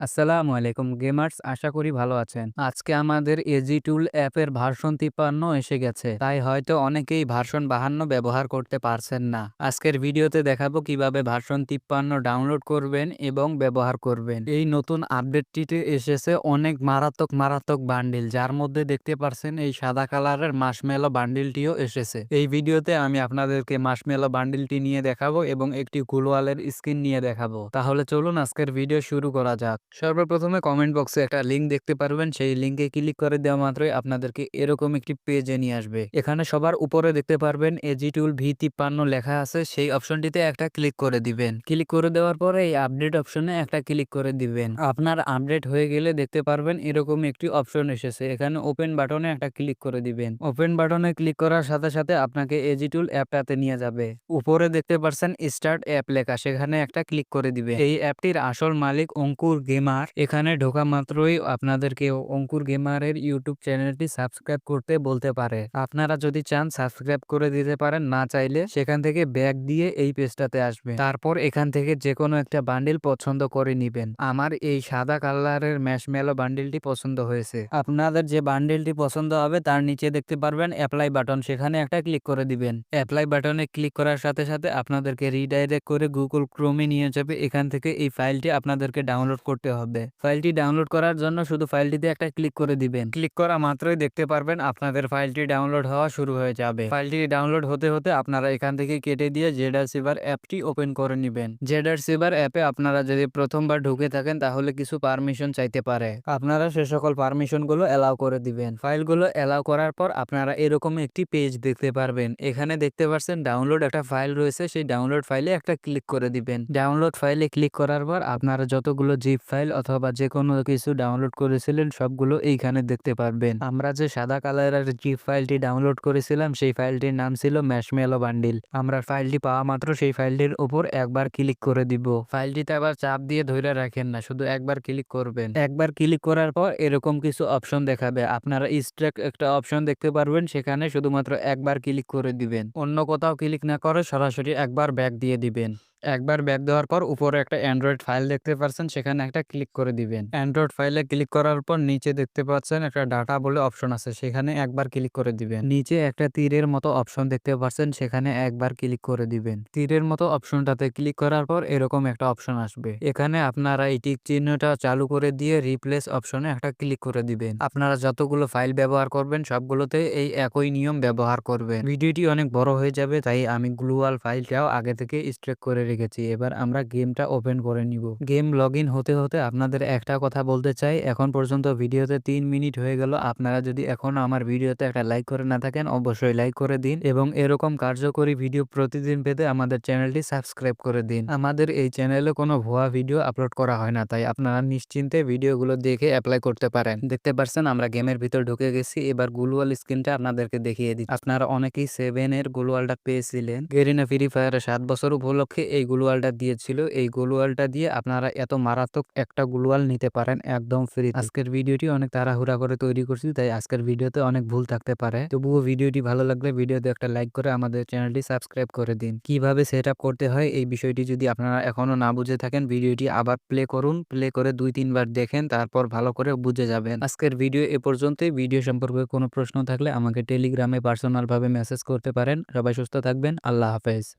আসসালামু আলাইকুম গেমার্স, আশা করি ভালো আছেন। আজকে আমাদের এজি টুল অ্যাপের ভার্সন তিপ্পান্ন এসে গেছে। তাই হয়তো অনেকেই ভার্সন বাহান্ন ব্যবহার করতে পারছেন না। আজকের ভিডিওতে দেখাবো কীভাবে ভার্সন তিপ্পান্ন ডাউনলোড করবেন এবং ব্যবহার করবেন। এই নতুন আপডেটটিতে এসেছে অনেক মারাত্মক মারাত্মক বান্ডিল, যার মধ্যে দেখতে পারছেন এই সাদা কালারের মাসমেলো বান্ডিলটিও এসেছে। এই ভিডিওতে আমি আপনাদেরকে মাসমেলো বান্ডিলটি নিয়ে দেখাবো এবং একটি গুলওয়ালের স্ক্রিন নিয়ে দেখাবো। তাহলে চলুন আজকের ভিডিও শুরু করা যাক। সর্বপ্রথমে কমেন্ট বক্সে একটা লিঙ্ক দেখতে পারবেন। সেই লিঙ্কে ক্লিক করে দেওয়া মাত্রই আপনাদেরকে এরকম একটি পেজে নিয়ে আসবে। এখানে সবার উপরে দেখতে পারবেন এজি টুল ভি তিপ্পান্ন লেখা আছে। সেই অপশনটিতে একটা ক্লিক করে দিবেন। ক্লিক করে দেওয়ার পরে এই আপডেট অপশনে একটা ক্লিক করে দিবেন। আপনার আপডেট হয়ে গেলে দেখতে পারবেন এরকম একটি অপশন এসেছে। এখানে ওপেন বাটনে একটা ক্লিক করে দিবেন। ওপেন বাটনে ক্লিক করার সাথে সাথে আপনাকে এজি টুল অ্যাপটাতে নিয়ে যাবে। উপরে দেখতে পারছেন স্টার্ট অ্যাপ লেখা। সেখানে একটা ক্লিক করে দিবে এই অ্যাপটির আসল মালিক অঙ্কুর গেমার এখানে ঢোকা মাত্রই আপনাদেরকে অঙ্কুর গেমারের ইউটিউব চ্যানেলটি সাবস্ক্রাইব করতে বলতে পারে। আপনারা যদি চান সাবস্ক্রাইব করে দিতে পারেন, না চাইলে সেখান থেকে ব্যাগ দিয়ে এই পেজটাতে আসবে তারপর এখান থেকে যে কোনো একটা বান্ডিল পছন্দ করে নিবেন। আমার এই সাদা কালারের ম্যাশমেলো বান্ডিলটি পছন্দ হয়েছে। আপনাদের যে বান্ডিলটি পছন্দ হবে, তার নিচে দেখতে পারবেন অ্যাপ্লাই বাটন সেখানে একটা ক্লিক করে দিবেন। অ্যাপ্লাই বাটনে ক্লিক করার সাথে সাথে আপনাদেরকে রিডাইরেক্ট করে গুগল ক্রোমে নিয়ে যাবে। এখান থেকে এই ফাইলটি আপনাদেরকে ডাউনলোড করতে হবে। ফাইলটি ডাউনলোড করার জন্য শুধু ফাইলটিতে একটা ক্লিক করে দিবেন। ক্লিক করা মাত্রই দেখতে পারবেন আপনাদের ফাইলটি ডাউনলোড হওয়া শুরু হয়ে যাবে। ফাইলটি ডাউনলোড হতে হতে আপনারা এখান থেকে কেটে দিয়ে জেডার সিভার অ্যাপটি ওপেন করে নেবেন। জেডার সিভার অ্যাপে আপনারা যদি প্রথমবার ঢুকে থাকেন তাহলে কিছু পারমিশন চাইতে পারে। আপনারা সে সকল পারমিশনগুলো অ্যালাউ করে দিবেন। ফাইলগুলো অ্যালাউ করার পর আপনারা এরকম একটি পেজ দেখতে পারবেন। এখানে দেখতে পাচ্ছেন ডাউনলোড একটা ফাইল রয়েছে। সেই ডাউনলোড ফাইলে একটা ক্লিক করে দিবেন। ডাউনলোড ফাইলে ক্লিক করার পর আপনারা যতগুলো জিপ ফাইল অথবা যে কোনো কিছু ডাউনলোড করেছিলেন, সবগুলো এইখানে দেখতে পারবেন। আমরা যে সাদা কালারের জিপ ফাইলটি ডাউনলোড করেছিলাম, সেই ফাইলটির নাম ছিল ম্যাশমেলো বান্ডিল। আমরা ফাইলটি পাওয়া মাত্র সেই ফাইলটির উপর একবার ক্লিক করে দিব। ফাইলটিতে আবার চাপ দিয়ে ধরে রাখেন না, শুধু একবার ক্লিক করবেন। একবার ক্লিক করার পর এরকম কিছু অপশন দেখাবে। আপনারা স্ট্রেক একটা অপশন দেখতে পারবেন, সেখানে শুধুমাত্র একবার ক্লিক করে দিবেন। অন্য কোথাও ক্লিক না করে সরাসরি একবার ব্যাক দিয়ে দিবেন। একবার ব্যাক দেওয়ার পর উপরে একটা অ্যান্ড্রয়েড ফাইল দেখতে পাচ্ছেন সেখানে একটা ক্লিক করে দিবেন। অ্যান্ড্রয়েড ফাইলে ক্লিক করার পর নিচে দেখতে পাচ্ছেন একটা ডাটা বলে অপশন আছে, সেখানে একবার ক্লিক করে দিবেন। নিচে একটা তীরের মতো অপশন দেখতে পাচ্ছেন, সেখানে একবার ক্লিক করে দিবেন। তীরের মতো অপশনটাতে ক্লিক করার পর এরকম একটা অপশন আসবে। এখানে আপনারা এই টিক চিহ্নটা চালু করে দিয়ে রিপ্লেস অপশনে একটা ক্লিক করে দিবেন। আপনারা যতগুলো ফাইল ব্যবহার করবেন, সবগুলোতে এই একই নিয়ম ব্যবহার করবেন। ভিডিওটি অনেক বড় হয়ে যাবে, তাই আমি গ্লুয়াল ফাইলটাও আগে থেকে স্ট্রেক করে রেখেছি। এবার আমরা গেমটা ওপেন করে নিব। গেম লগ হতে হতে আপনাদের একটা কথা বলতে চাই। এখন পর্যন্ত ভিডিওতে তিন মিনিট হয়ে গেল। আপনারা যদি এখন আমার ভিডিওতে একটা লাইক করে না থাকেন, অবশ্যই লাইক করে দিন এবং এরকম কার্যকরী ভিডিও প্রতিদিন পেতে আমাদের চ্যানেলটি সাবস্ক্রাইব করে দিন। আমাদের এই চ্যানেলে কোনো ভুয়া ভিডিও আপলোড করা হয় না, তাই আপনারা নিশ্চিন্তে ভিডিওগুলো দেখে অ্যাপ্লাই করতে পারেন। দেখতে পারছেন, আমরা গেমের ভিতর ঢুকে গেছি। এবার গুলওয়াল স্ক্রিনটা আপনাদেরকে দেখিয়ে দিই আপনারা অনেকেই সেভেন এর গুলওয়ালটা পেয়েছিলেন। গেরিনা ফ্রি ফায়ারের সাত বছর উপলক্ষে এই গ্লুয়ালটা দিয়েছিল। এই গ্লুয়ালটা দিয়ে আপনারা এত মারাত্মক একটা গ্লুয়াল নিতে পারেন একদম ফ্রি আজকের ভিডিওটি অনেক তাড়াহুড়া করে তৈরি করছি, তাই আজকের ভিডিওতে অনেক ভুল থাকতে পারে। তবুও ভিডিওটি ভালো লাগলে ভিডিওতে একটা লাইক করে আমাদের চ্যানেলটি সাবস্ক্রাইব করে দিন। কীভাবে সেট করতে হয় এই বিষয়টি যদি আপনারা এখনও না বুঝে থাকেন, ভিডিওটি আবার প্লে করুন। প্লে করে দুই, তিনবার দেখেন, তারপর ভালো করে বুঝে যাবেন। আজকের ভিডিও এ পর্যন্তই। ভিডিও সম্পর্কে কোনো প্রশ্ন থাকলে আমাকে টেলিগ্রামে পার্সোনাল ভাবে মেসেজ করতে পারেন। সবাই সুস্থ থাকবেন। আল্লাহ হাফেজ।